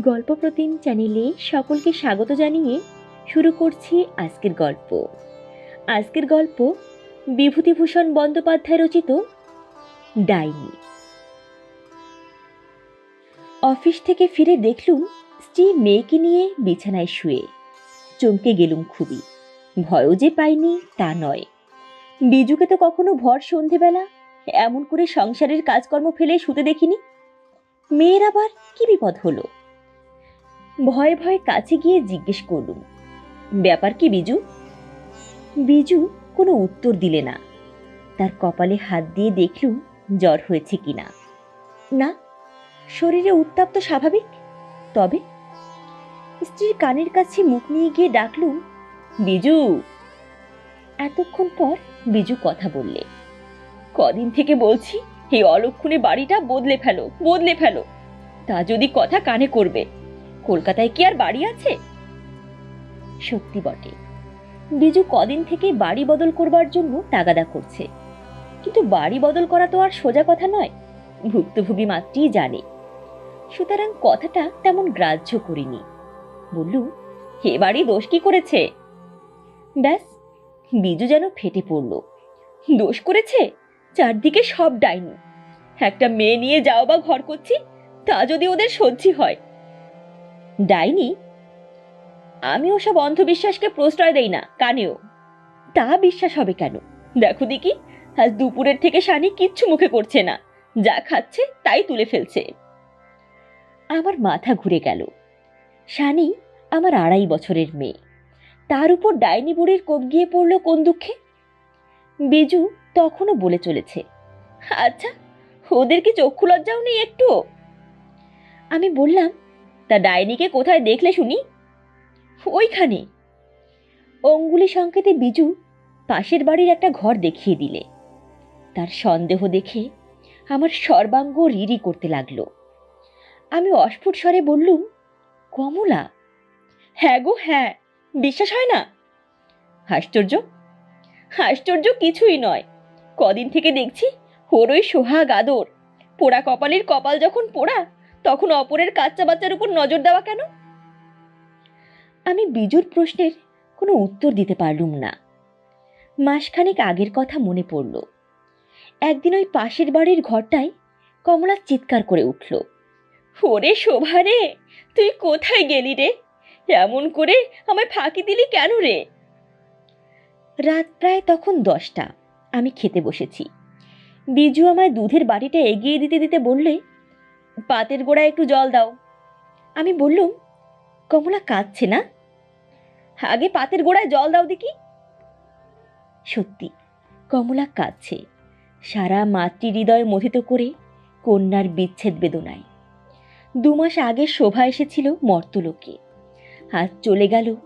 গল্প প্রতিম চ্যানেলে সকলকে স্বাগত জানিয়ে শুরু করছি আজকের গল্প। আজকের গল্প বিভূতিভূষণ বন্দ্যোপাধ্যায় রচিত ডাইনি। অফিস থেকে ফিরে দেখলুম স্ত্রী মেয়েকে নিয়ে বিছানায় শুয়ে। চমকে গেলুম খুবই। ভয়ও যে পাইনি তা নয়। বিজুকে তো কখনো ভর সন্ধেবেলা এমন করে সংসারের কাজকর্ম ফেলে শুতে দেখিনি। মেয়ের আবার কি বিপদ হলো? ভয়ে ভয়ে কাছে গিয়ে জিজ্ঞেস করলুম, ব্যাপার কি বিজু? বিজু কোনো উত্তর দিলে না। তার কপালে হাত দিয়ে দেখলুম জ্বর হয়েছে কিনা না, শরীরে উত্তাপ তো স্বাভাবিক, তবে? স্ত্রীর কানের কাছে মুখ নিয়ে গিয়ে ডাকলুম, বিজু! এতক্ষণ পর বিজু কথা বললে, কদিন থেকে বলছি, এই অলক্ষণে বাড়িটা বদলে ফেলো বদলে ফেলো, তা যদি কথা কানে করবে কলকাতায় কি আর বাড়ি আছে? সত্যি বটে। বিজু কদিন থেকে বাড়ি বদল করবার জন্য তাগাদা করছে। কিন্তু বাড়ি বদল করা তো আর সোজা কথা নয়, ভুক্তভোগী মাত্রই জানে। সুতরাং কথাটা তেমন গ্রাহ্য করিনি। বললু হে বাড়ি দোষ কি করেছে? ব্যাস, বিজু যেন ফেটে পড়ল। দোষ করেছে? চারদিকে সব ডাইনি। একটা মেয়ে নিয়ে যাও বা ঘর করছি, তা যদি ওদের সহ্যি হয় ডাইনি? আমি ওসব অন্ধবিশ্বাসকে প্রশ্রয় দেই না, কানেও। তা বিশ্বাস হবে কেন? দেখো দেখি, আজ দুপুরের থেকে শানি কিচ্ছু মুখে করছে না। যা খাচ্ছে তাই তুলে ফেলছে। আমার মাথা ঘুরে গেল। শানি আমার আড়াই বছরের মেয়ে। তার উপর ডাইনি বুড়ির কোপ গিয়ে পড়ল কোন দুঃখে? বিজু তখনও বলে চলেছে আচ্ছা ওদের কি চক্ষু লজ্জাও নেই একটু আমি বললাম তা ডাইনিকে কোথায় দেখলে শুনি? ওইখানে। অঙ্গুলি সংকেতে বিজু পাশের বাড়ির একটা ঘর দেখিয়ে দিলে। তার সন্দেহ দেখে আমার সর্বাঙ্গ রিরি করতে লাগল। আমি অস্ফুট স্বরে বললুম, কমলা? হ্যাঁ গো হ্যাঁ বিশ্বাস হয় না? আশ্চর্য? আশ্চর্য কিছুই নয়। কদিন থেকে দেখছি ওর ওই সোহাগ আদর। পোড়া কপালের কপাল যখন পোড়া তখন অপরের কাচ্চা বাচ্চার উপর নজর দেওয়া কেন? আমি বিজুর প্রশ্নের কোনো উত্তর দিতে পারলুম না। মাসখানেক আগের কথা মনে পড়ল। একদিন ওই পাশের বাড়ির ঘরটায় কমলা চিৎকার করে উঠল, ওরে শোভা রে, তুই কোথায় গেলি রে? এমন করে আমায় ফাঁকি দিলি কেন রে? রাত প্রায় তখন দশটা, আমি খেতে বসেছি। বিজু আমায় দুধের বাড়িটা এগিয়ে দিতে দিতে বললে পাতের গোড়ায় একটু জল দাও। আমি বললুম, কমলা কাঁদছে না? আগে পাতের গোড়ায় জল দাও দেখি। সত্যি, কমলা কাঁদছে। সারা মাতৃ হৃদয় মথিত করে কন্যার বিচ্ছেদ বেদনায়। দু মাস আগে শোভা এসেছিল মর্তলোকে। আজ চলে গেল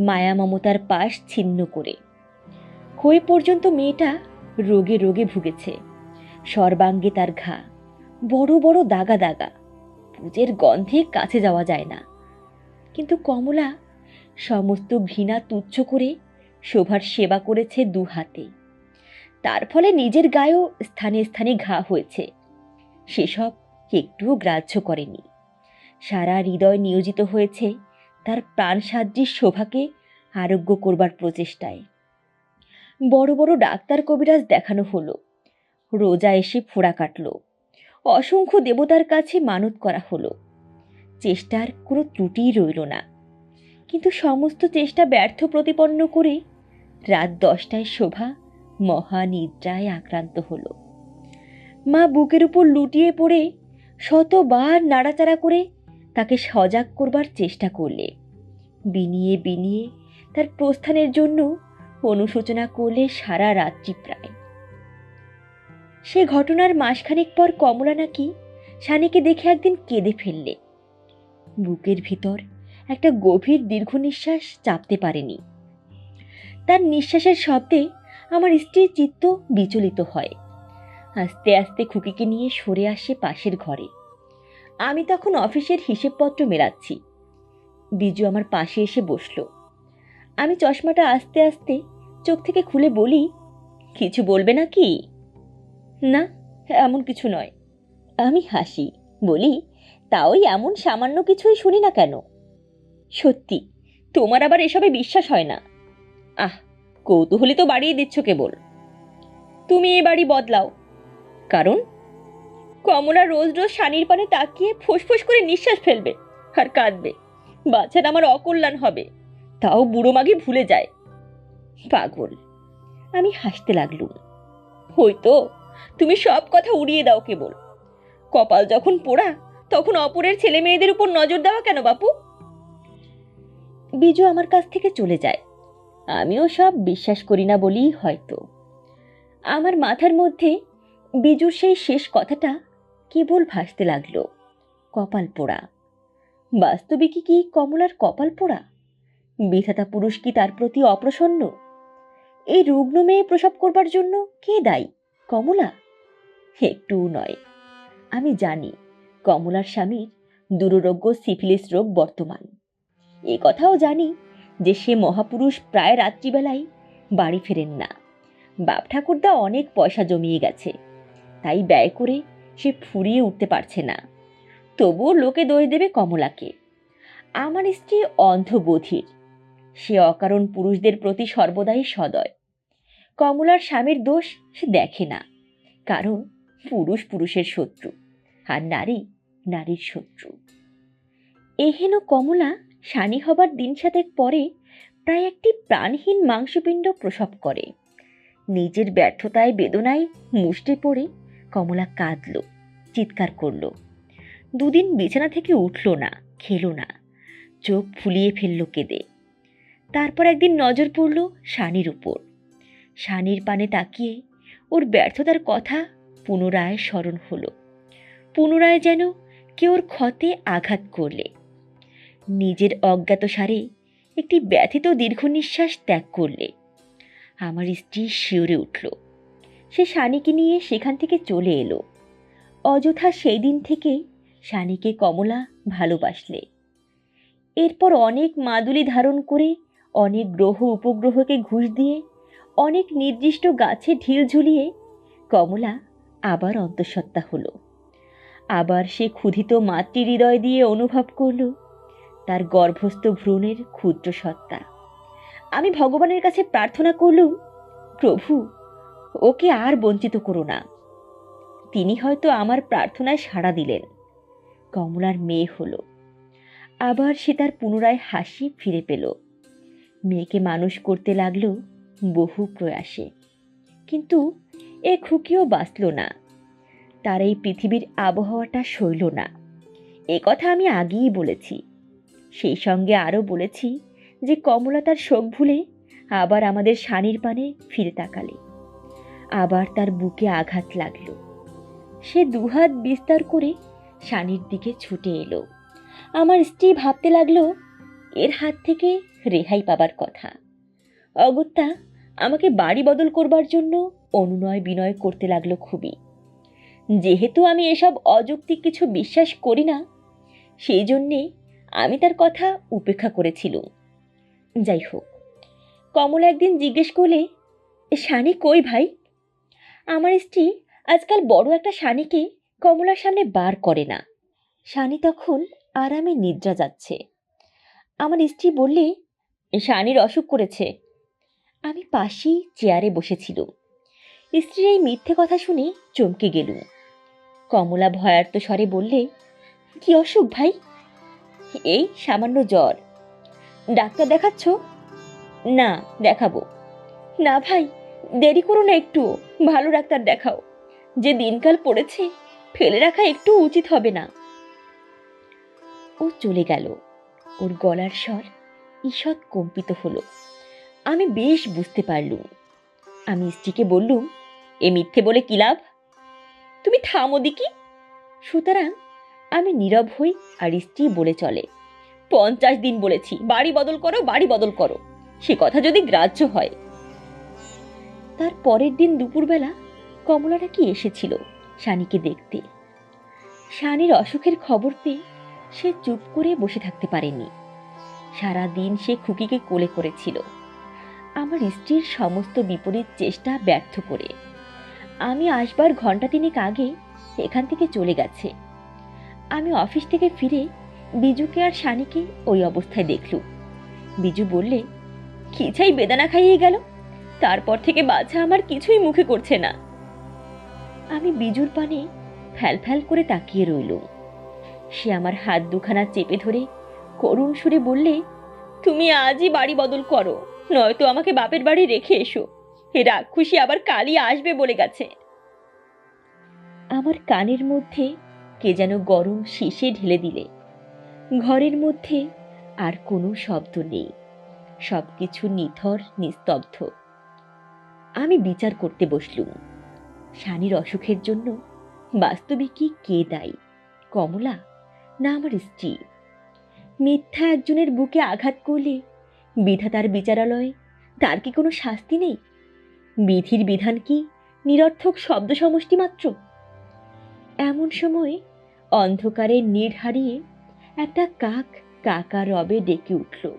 মায়া মমতার পাশ ছিন্ন করে। হয়ে পর্যন্ত মেয়েটা রোগে রোগে ভুগেছে। সর্বাঙ্গে তার ঘা। বড় বড় দাগা দাগা। পুজের গন্ধে কাছে যাওয়া যায় না। কিন্তু কমলা সমস্ত ঘৃণা তুচ্ছ করে শোভার সেবা করেছে দু হাতে। তার ফলে নিজের গায়েও স্থানে স্থানে ঘা হয়েছে। সেসব একটুও গ্রাহ্য করেনি। সারা হৃদয় নিয়োজিত হয়েছে তার প্রাণসাদ্রির শোভাকে আরোগ্য করবার প্রচেষ্টায়। বড় বড় ডাক্তার কবিরাজ দেখানো হলো। রোজা এসে ফোড়া কাটল। অসংখ্য দেবতার কাছে মানত করা হলো। চেষ্টার কোনো ত্রুটিই রইল না। কিন্তু সমস্ত চেষ্টা ব্যর্থ প্রতিপন্ন করে রাত দশটায় শোভা মহানিদ্রায় আক্রান্ত হলো। মা বুকের উপর লুটিয়ে পড়ে শতবার নাড়াচাড়া করে তাকে সজাগ করবার চেষ্টা করলে। বিনিয়ে বিনিয়ে তার প্রস্থানের জন্য অনুশোচনা করলে সারা রাত্রি প্রায়। সে ঘটনার মাসখানেক পর কমলা নাকি সানিকে দেখে একদিন কেঁদে ফেললে। বুকের ভিতর একটা গভীর দীর্ঘ নিঃশ্বাস চাপতে পারেনি। তার নিঃশ্বাসের শব্দে আমার স্ত্রীর চিত্ত বিচলিত হয়। আস্তে আস্তে খুকিকে নিয়ে সরে আসে পাশের ঘরে। আমি তখন অফিসের হিসেবপত্র মেলাচ্ছি। বিজু আমার পাশে এসে বসল। আমি চশমাটা আস্তে আস্তে চোখ থেকে খুলে বলি, কিছু বলবে না কি না, এমন কিছু নয়। আমি হাসি, বলি তাও এমন সামান্য কিছুই শুনি না কেন? সত্যি, তোমার আবার এসবে বিশ্বাস হয় না? আহ, কৌতূহলী তো বাড়িয়ে দিচ্ছ কেবল। তুমি এ বাড়ি বদলাও। কারণ? কমলা রোজ রোজ শানির পানে তাকিয়ে ফোঁস করে নিঃশ্বাস ফেলবে আর কাঁদবে। বাচ্চার আমার অকল্যাণ হবে। তাও বুড়ো মাগি ভুলে যায়। পাগল। আমি হাসতে লাগলুম। হয়তো তুমি সব কথা উড়িয়ে দাও কেবল। কপাল যখন পোড়া, তখন অপরের ছেলে মেয়েদের উপর নজর দেওয়া কেন বাপু? বিজু আমার কাছ থেকে চলে যায়। আমিও সব বিশ্বাস করি না বলেই হয়তো। আমার মাথার মধ্যে বিজুর সেই শেষ কথাটা কেবল ভাসতে লাগল, কপাল পোড়া। বাস্তবিকই কি কমলার কপাল পোড়া? বিধাতা পুরুষ কি তার প্রতি অপ্রসন্ন? এই রুগ্ন মেয়ে প্রসব করবার জন্য কে দায়ী? কমলা? একটু নয়। আমি জানি কমলার স্বামীর দুরারোগ্য সিফিলিস রোগ বর্তমান। এ কথাও জানি যে সে মহাপুরুষ প্রায় রাত্রিবেলায় বাড়ি ফেরেন না। বাপ ঠাকুরদা অনেক পয়সা জমিয়ে গেছে। তাই ব্যয় করে সে ফুরিয়ে উঠতে পারছে না। তবুও লোকে দই দেবে কমলাকে। আমার স্ত্রী অন্ধবধির। সে অকারণ পুরুষদের প্রতি সর্বদাই সদয়। কমলার স্বামীর দোষ সে দেখে না। কারণ পুরুষ পুরুষের শত্রু, আর নারী নারীর শত্রু। এহেন কমলা সানি হবার দিন সাতেক পরে প্রায় একটি প্রাণহীন মাংসপিণ্ড প্রসব করে। নিজের ব্যর্থতায়, বেদনায় মুষ্টে পড়ে কমলা কাঁদল, চিৎকার করল। দুদিন বিছানা থেকে উঠল না, খেলো না, চোখ ফুলিয়ে ফেলল কেঁদে। তারপর একদিন নজর পড়ল শানির উপর। শানির পানে তাকিয়ে ওর ব্যর্থতার কথা পুনরায় স্মরণ হলো। পুনরায় যেন কেউ ওর ক্ষতে আঘাত করলে। নিজের অজ্ঞাত সারে একটি ব্যথিত দীর্ঘ নিঃশ্বাস ত্যাগ করলে। আমার স্ত্রী শিওরে উঠল। সে শানিকে নিয়ে সেখান থেকে চলে এলো। অযথা সেই দিন থেকে শানিকে কমলা ভালোবাসলে। এরপর অনেক মাদুলি ধারণ করে অনেক গ্রহ উপগ্রহকে ঘুষ দিয়ে অনেক নির্দিষ্ট গাছে ঢিল ঝুলিয়ে কমলা আবার অন্তঃসত্ত্বা হলো। আবার সে ক্ষুধিত মাতৃ হৃদয় দিয়ে অনুভব করল তার গর্ভস্থ ভ্রূণের ক্ষুদ্র সত্তা আমি ভগবানের কাছে প্রার্থনা করলুম, প্রভু, ওকে আর বঞ্চিত করো না। তিনি হয়তো আমার প্রার্থনায় সাড়া দিলেন। কমলার মেয়ে হলো। আবার সে তার পুনরায় হাসি ফিরে পেল। মেয়েকে মানুষ করতে লাগল বহু প্রয়াসে। কিন্তু এ খুকিও বাঁচল না। তার এই পৃথিবীর আবহাওয়াটা সইল না। এ কথা আমি আগেই বলেছি। সেই সঙ্গে আরও বলেছি যে কমলা তার শোক ভুলে আবার আমাদের শানির পানে ফিরে তাকালে। আবার তার বুকে আঘাত লাগল। সে দুহাত বিস্তার করে শানির দিকে ছুটে এলো। আমার স্ত্রী ভাবতে লাগল, এর হাত থেকে রেহাই পাবার কথা। অগত্যা, আমাকে বাড়ি বদল করবার জন্য অনুনয় বিনয় করতে লাগল খুবই। যেহেতু আমি এসব অযৌক্তিক কিছু বিশ্বাস করি না সেই জন্যে আমি তার কথা উপেক্ষা করেছিলুম। যাই হোক, কমলা একদিন জিজ্ঞেস করলে, শানি কই ভাই? আমার স্ত্রী আজকাল বড় একটা শানিকে কমলার সামনে বার করে না। শানি তখন আরামে নিদ্রা যাচ্ছে। আমার স্ত্রী বললে, শানির অসুখ করেছে। আমি পাশেই চেয়ারে বসেছিলুম স্ত্রীর এই মিথ্যে কথা শুনে চমকে গেলুম। কমলা ভয়ার্ত স্বরে বললে, কি অসুখ ভাই? এই সামান্য জ্বর। ডাক্তার দেখাচ্ছ? না, দেখাবো। না ভাই, দেরি করো না একটু। ভালো ডাক্তার দেখাও। যে দিনকাল পড়েছে, ফেলে রাখা একটু উচিত হবে না। ও চলে গেল। ওর গলার স্বর ঈষৎ কম্পিত হলো। আমি বেশ বুঝতে পারলুম। আমি স্ত্রীকে বললুম, এ মিথ্যে বলে কি লাভ? তুমি থামো দিকি সুতরাং আমি নীরব হই আর স্ত্রী বলে চলে, পঞ্চাশ দিন বলেছি, বাড়ি বদল করো, বাড়ি বদল করো। সে কথা যদি গ্রাহ্য হয়। তার পরের দিন দুপুরবেলা কমলাটা কি এসেছিল শানিকে দেখতে। শানির অসুখের খবর পেয়ে সে চুপ করে বসে থাকতে পারেনি। সারা দিন সে খুকিকে কোলে করেছিল। আমার স্ত্রীর সমস্ত বিপরীত চেষ্টা ব্যর্থ করে। আমি আসবার ঘণ্টা তিনেক আগে এখান থেকে চলে গেছে। আমি অফিস থেকে ফিরে বিজুকে আর শানিকে ওই অবস্থায় দেখলুম। বিজু বললে খিচাই বেদানা খাইয়ে গেল? তারপর থেকে বাছা আমার কিছুই মুখে করছে না। আমি বিজুর পানে ফ্যাল ফ্যাল করে তাকিয়ে রইলুম। সে আমার হাত দুখানা চেপে ধরে করুণ সুরে বললে, তুমি আজই বাড়ি বদল করো। নয়তো আমাকে বাপের বাড়ি রেখে এসো। এ রাক্ষুসী আবার কালই আসবে বলে গেছে। আমার কানের মধ্যে কে যেন গরম শীষে ঢেলে দিলে। ঘরের মধ্যে আর কোনো শব্দ নেই। সব কিছু নিথর, নিস্তব্ধ। আমি বিচার করতে বসলুম। শানির অসুখের জন্য বাস্তবে কি কে দায়ী? কমলা না আমার স্ত্রী? মিথ্যা একজনের বুকে আঘাত করলে বিধাতার বিচারালয়ে, তার কি কোনো শাস্তি নেই? বিধির বিধান কি নিরর্থক শব্দ সমষ্টি মাত্র? এমন সময় অন্ধকারে নীড় হারিয়ে একটা কাক কাকা রবে ডেকে উঠল।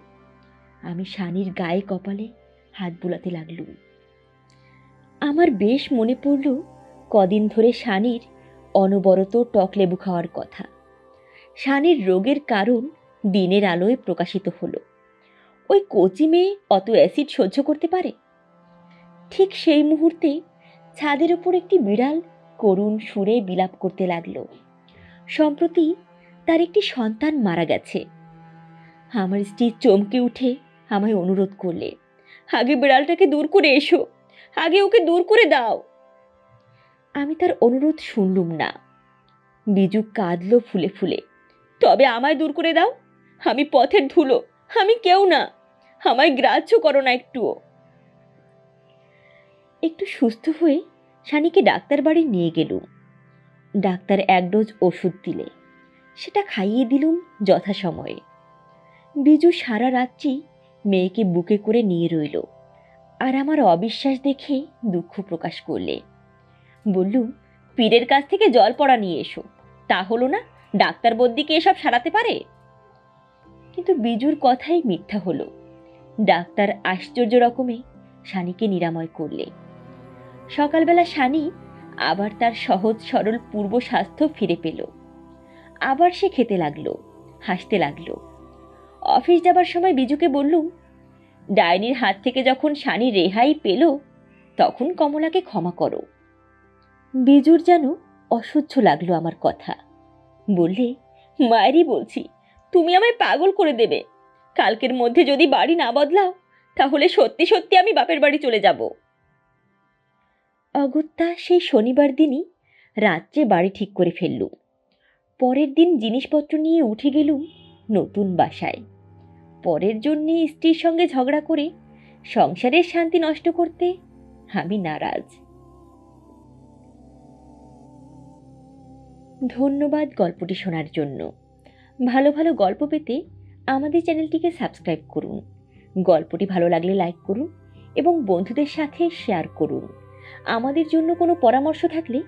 আমি শানির গায়ে কপালে হাত বুলাতে লাগলুম। আমার বেশ মনে পড়ল কদিন ধরে শানির অনবরত টক লেবু খাওয়ার কথা। শানির রোগের কারণ দিনের আলোয় প্রকাশিত হলো। ওই কচি মেয়ে অত অ্যাসিড সহ্য করতে পারে? ঠিক সেই মুহূর্তে ছাদের ওপর একটি বিড়াল করুণ সুরে বিলাপ করতে লাগল। সম্প্রতি তার একটি সন্তান মারা গেছে। আমার স্ত্রী চমকে উঠে আমায় অনুরোধ করলে, আগে বিড়ালটাকে দূর করে এসো, আগে ওকে দূর করে দাও। আমি তার অনুরোধ শুনলুম না। বিজু কাঁদল ফুলে ফুলে, তবে আমায় দূর করে দাও, আমি পথের ধুলো আমি কেউ না। আমায় গ্রাহ্য করো না একটুও। একটু সুস্থ হয়ে শানিকে ডাক্তার বাড়ি নিয়ে গেলুম। ডাক্তার এক ডোজ ওষুধ দিলে। সেটা খাইয়ে দিলুম যথাসময়ে। বিজু সারা রাত্রি মেয়েকে বুকে করে নিয়ে রইল আর আমার অবিশ্বাস দেখে দুঃখ প্রকাশ করলে। বললুম, পীরের কাছ থেকে জল পড়া নিয়ে এসো। তা হলো না, ডাক্তার বদ্যিকে এসব সারাতে পারে? কিন্তু বিজুর কথাই মিথ্যা হলো। ডাক্তার আশ্চর্য রকমে শানিকে নিরাময় করলে। সকালবেলা শানি আবার তার সহজ সরল পূর্ব স্বাস্থ্য ফিরে পেল। আবার সে খেতে লাগল, হাসতে লাগল। অফিস যাবার সময় বিজুকে বললুম, ডাইনির হাত থেকে যখন শানি রেহাই পেল, তখন কমলাকে ক্ষমা করো। বিজুর যেন অসহ্য লাগল আমার কথা। বললে, মায়েরই বলছি তুমি আমায় পাগল করে দেবে। কালকের মধ্যে যদি বাড়ি না বদলাও, তাহলে সত্যি সত্যি আমি বাপের বাড়ি চলে যাব। অগত্যা সেই শনিবার দিনই রাত্রে বাড়ি ঠিক করে ফেললুম। পরের দিন জিনিসপত্র নিয়ে উঠে গেলুম নতুন বাসায়। পরের জন্যে স্ত্রীর সঙ্গে ঝগড়া করে সংসারের শান্তি নষ্ট করতে আমি নারাজ। ধন্যবাদ গল্পটি শোনার জন্য। ভালো ভালো গল্প পেতে আমাদের চ্যানেলটিকে সাবস্ক্রাইব করুন। গল্পটি ভালো লাগলে লাইক করুন এবং বন্ধুদের সাথে শেয়ার করুন। আমাদের জন্য কোনো পরামর্শ থাকলে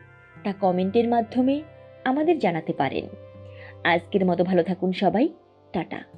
তা কমেন্টের মাধ্যমে আমাদের জানাতে পারেন। আজকের মতো ভালো থাকুন সবাই। টাটা।